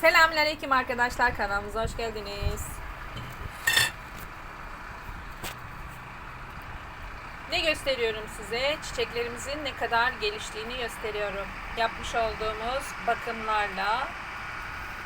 Selamünaleyküm arkadaşlar kanalımıza hoş geldiniz. Ne gösteriyorum size? Çiçeklerimizin ne kadar geliştiğini gösteriyorum. Yapmış olduğumuz bakımlarla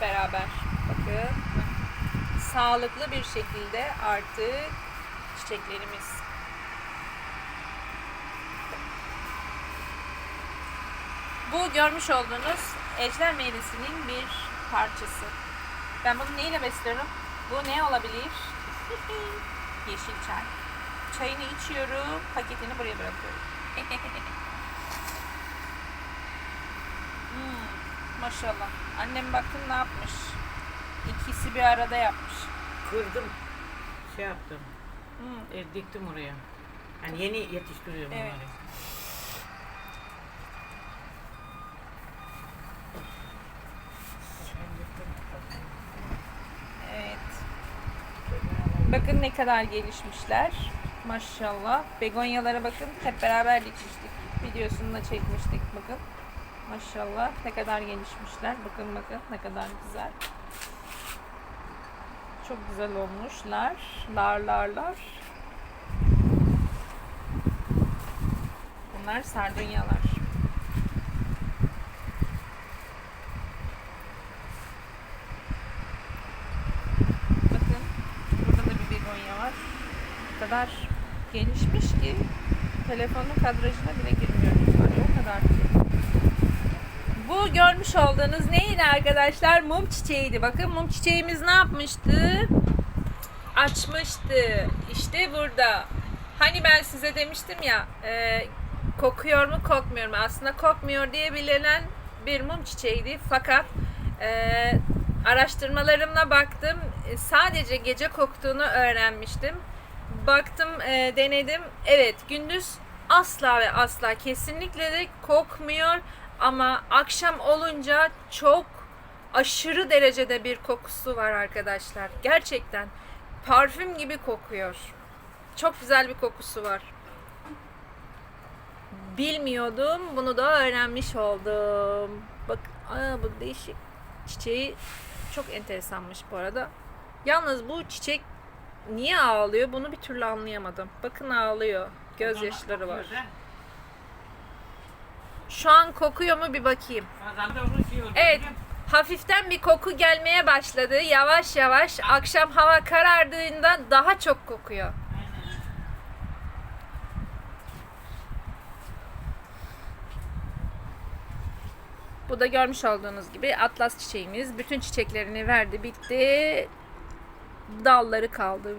beraber. Bakın. Sağlıklı bir şekilde artık çiçeklerimiz Bu görmüş olduğunuz ejder meyvesinin bir parçası. Ben bunu neyle besliyorum? Bu ne olabilir? Yeşil çay. Çayını içiyorum, paketini buraya bırakıyorum. Hmm, maşallah. Annem bakın ne yapmış. İkisi bir arada yapmış. Kırdım. Şey yaptım. Hmm, E, diktim oraya. Yani yeni yetiştiriyorum Evet. onları. evet. Bakın ne kadar gelişmişler. Maşallah. Begonyalara bakın. Hep beraber dikmiştik. Videosunu da çekmiştik. Bakın. Maşallah. Ne kadar gelişmişler. Bakın bakın ne kadar güzel. Çok güzel olmuşlar. Lar lar lar. Bunlar sardunyalar. Bakın burada da bir begonya var. O kadar gelişmiş ki telefonun kadrajına bile girmiyor. Yani o kadar ki. Bu görmüş olduğunuz neydi arkadaşlar? Mum çiçeğiydi. Bakın mum çiçeğimiz ne yapmıştı? Açmıştı. İşte burada. Hani ben size demiştim ya e, kokuyor mu kokmuyor mu? Aslında kokmuyor diye bilinen bir mum çiçeğiydi. Fakat e, araştırmalarımla baktım. E, Sadece gece koktuğunu öğrenmiştim. Baktım, e, denedim. Evet, gündüz asla ve asla kesinlikle de kokmuyor ama akşam olunca çok aşırı derecede bir kokusu var arkadaşlar. Gerçekten parfüm gibi kokuyor. Çok güzel bir kokusu var. Bilmiyordum. Bunu da öğrenmiş oldum. Bak, aa, bu değişik çiçeği çok enteresanmış bu arada. Yalnız bu çiçek niye ağlıyor bunu bir türlü anlayamadım. Bakın ağlıyor. Gözyaşları var. Şu an kokuyor mu bir bakayım. Evet. Hafiften bir koku gelmeye başladı. Yavaş yavaş akşam hava karardığında daha çok kokuyor. Bu da görmüş olduğunuz gibi atlas çiçeğimiz. Bütün çiçeklerini verdi, bitti. Dalları kaldı.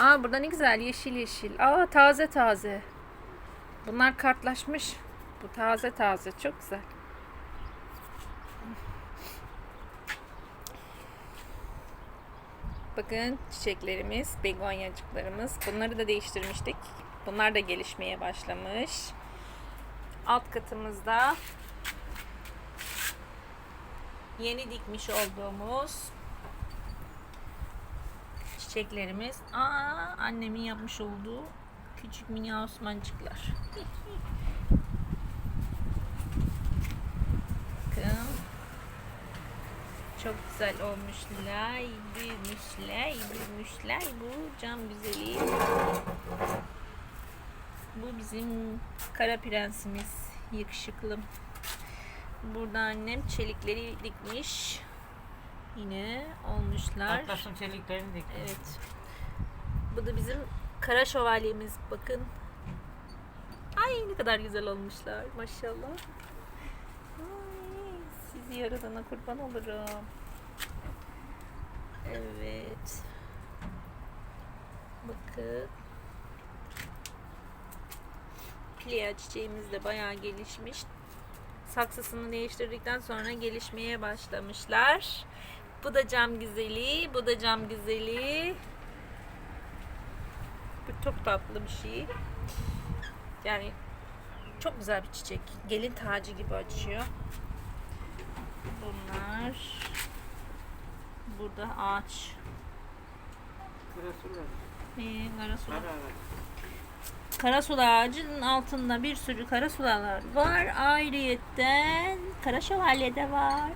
Aa burada ne güzel yeşil yeşil. Aa taze taze. Bunlar kartlaşmış. Bu taze taze. Çok güzel. Bakın çiçeklerimiz, begonyacıklarımız. Bunları da değiştirmiştik. Bunlar da gelişmeye başlamış. Alt katımızda yeni dikmiş olduğumuz çiçeklerimiz. Aa, annemin yapmış olduğu küçük mini Osmancıklar. Bakın. Çok güzel olmuşlar, büyümüşler, büyümüşler. Bu cam güzeli. Bu bizim kara prensimiz, yakışıklım. Burada annem çelikleri dikmiş. Yine olmuşlar. Atlasın çeliklerini diktim. Evet. Bu da bizim kara şövalyemiz. Bakın. Ay ne kadar güzel olmuşlar. Maşallah. Ay, sizi yaradana kurban olurum. Evet. Bakın. Plea çiçeğimiz de bayağı gelişmiş. Saksısını değiştirdikten sonra gelişmeye başlamışlar. Bu da cam güzeli, bu da cam güzeli. Bu çok tatlı bir şey. Yani çok güzel bir çiçek. Gelin tacı gibi açıyor. Bunlar. Burada ağaç. Kırası var. Ee, karasula. Ara ara. Karasula ağacının altında bir sürü karasulalar var. Ayrıyetten kara şövalye de var.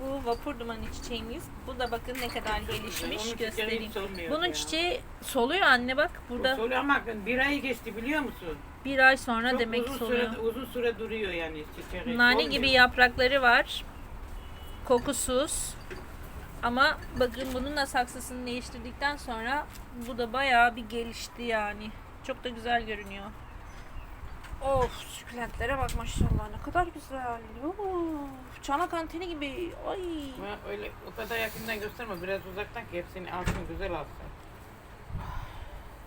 Bu vapur dumanı çiçeğimiz. Bu da bakın ne kadar gelişmiş göstereyim. Bunun çiçeği soluyor anne bak burada Burada. ama bir ay geçti biliyor musun? bir ay sonra Çok demek uzun soluyor. süre, uzun süre duruyor yani çiçeği. Nane Solmuyor. gibi yaprakları var. Kokusuz. Ama bakın bununla saksısını değiştirdikten sonra bu da bayağı bir gelişti yani. Çok da güzel görünüyor. Of sukulentlere bak maşallah ne kadar güzel. Of, çanak anteni gibi. Ay. Ama öyle o kadar yakından gösterme biraz uzaktan ki hepsini alsın güzel alsın.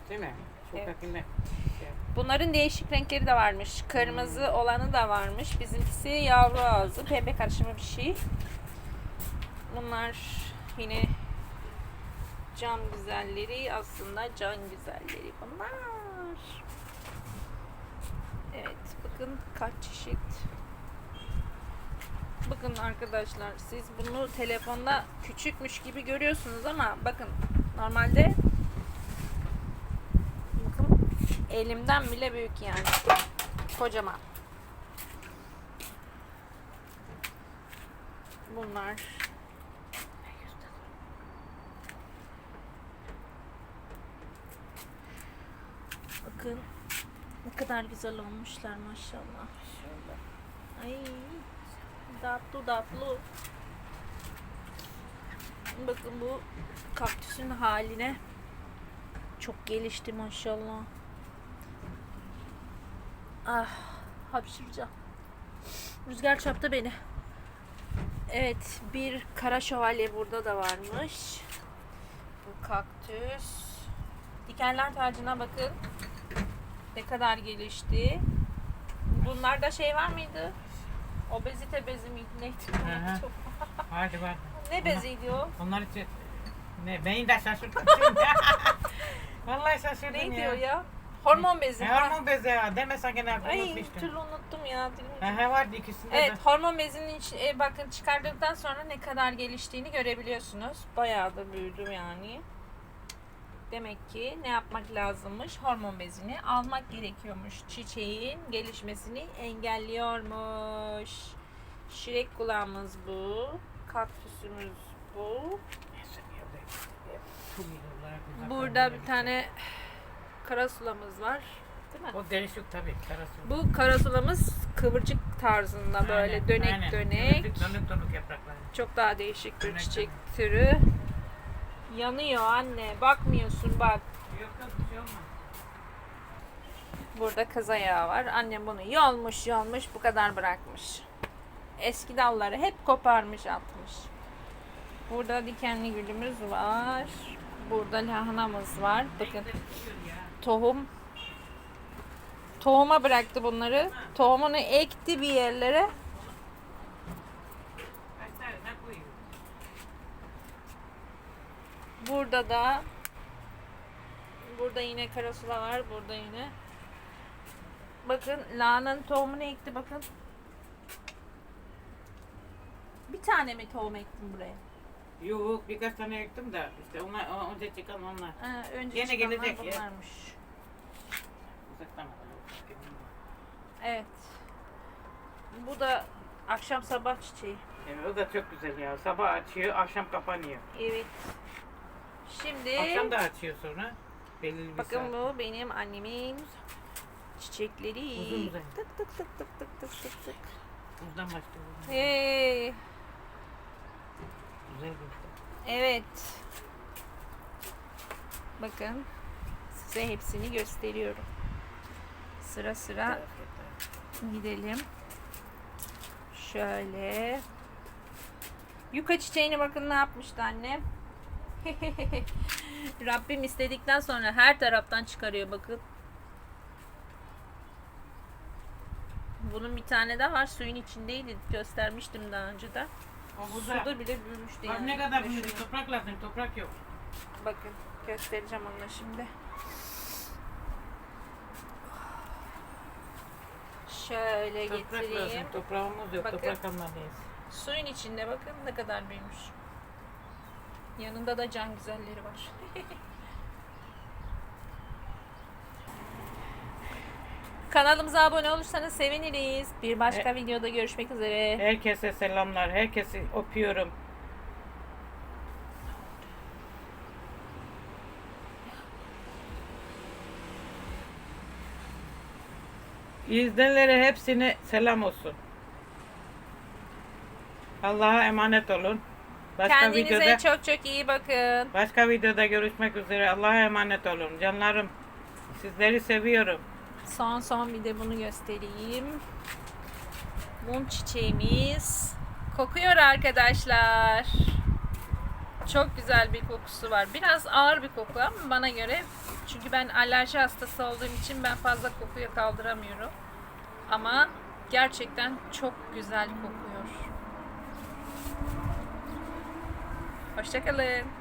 Değil mi? Çok Evet. yakından. Şey. Bunların değişik renkleri de varmış. Kırmızı olanı da varmış. Bizimkisi yavru ağzı. Pembe karışımı bir şey. Bunlar yine can güzelleri. Aslında can güzelleri bunlar. Evet. Bakın kaç çeşit. Bakın arkadaşlar siz bunu telefonda küçükmüş gibi görüyorsunuz ama bakın normalde bakın elimden bile büyük yani. Kocaman. Bunlar Bakın ne kadar güzel olmuşlar maşallah. Şöyle. Ay tatlı tatlı. Bakın bu kaktüsün haline çok gelişti maşallah. Ah hapşıracağım. Rüzgar çarptı beni. Evet bir kara şövalye burada da varmış. Bu kaktüs. Dikenler tacına bakın. Ne kadar gelişti. Bunlarda şey var mıydı? Obezite bezi miydi? Neydi? Aha. Çok- Hadi var. Ne beziydi o? Onlar için ne beni de şaşırttın. Vallahi şaşırdım ya. o ya? Hormon bezi. E, Ha. hormon bezi ya. Demesen gene Ay bir türlü unuttum ya. ucunda. Aha vardı ikisinde Evet, de. hormon bezinin e, bakın çıkardıktan sonra ne kadar geliştiğini görebiliyorsunuz. Bayağı da büyüdü yani. Demek ki ne yapmak lazımmış? Hormon bezini almak gerekiyormuş. Çiçeğin gelişmesini engelliyormuş. Şirek kulağımız bu. Kaktüsümüz bu. Burada bir tane karasulamız var. Değil mi? O değişik tabii. Karası. Bu karasulamız kıvırcık tarzında böyle Aynen, dönek aynen. dönek. Dönük dönük dönük yaprakları. Çok daha değişik bir Dönek çiçek dönek. türü. Yanıyor anne. Bakmıyorsun bak. Şey. Burada kız ayağı var. Annem bunu yolmuş yolmuş bu kadar bırakmış. Eski dalları hep koparmış atmış. Burada dikenli gülümüz var. Burada lahanamız var. Bakın tohum. Tohuma bıraktı bunları. Tohumunu ekti bir yerlere. Kaç tane ne koyuyor? Burada da burada yine karasula var. Burada yine. Bakın lahananın tohumunu ekti bakın. Bir tane mi tohum ektin buraya? Yok birkaç tane ektim de işte onlar o- önce çıkan onlar. Ha, önce Gene çıkanlar gelecek ya. bunlarmış. Uzaktan. Evet. Bu da akşam sabah çiçeği. Evet, o da çok güzel ya. Sabah açıyor, akşam kapanıyor. Evet. Şimdi Akşam da açıyor sonra. Belirli bir bakın saat. bu benim annemin çiçekleri. Uzun uzun. Tık tık tık tık tık tık tık tık. Buzdan başlıyor. Hey. Güzel bir işte. Evet. Bakın size hepsini gösteriyorum. Sıra sıra gidelim. Şöyle. Yuka çiçeğine bakın ne yapmıştı annem. Rabbim istedikten sonra her taraftan çıkarıyor bakın. Bunun bir tane daha var suyun içindeydi göstermiştim daha önce de. O. Suda bile büyümüştü Bak yani. ne kadar şu- Toprak lazım. Toprak yok. Bakın göstereceğim onu şimdi. Şöyle Toprak lazım. getireyim. Toprağımız yok. Bakın. Toprak almalıyız. Suyun içinde bakın ne kadar büyümüş. Yanında da can güzelleri var. Kanalımıza abone olursanız seviniriz. Bir başka videoda görüşmek üzere. Herkese selamlar. Herkesi öpüyorum. İzleyenlere hepsine selam olsun. Allah'a emanet olun. Başka Kendinize videoda çok çok iyi bakın. başka videoda görüşmek üzere. Allah'a emanet olun. Canlarım sizleri seviyorum. Son son bir de bunu göstereyim. Mum çiçeğimiz kokuyor arkadaşlar. Çok güzel bir kokusu var. Biraz ağır bir koku ama bana göre. Çünkü ben alerji hastası olduğum için ben fazla kokuyu kaldıramıyorum. Ama gerçekten çok güzel kokuyor. Hoşçakalın.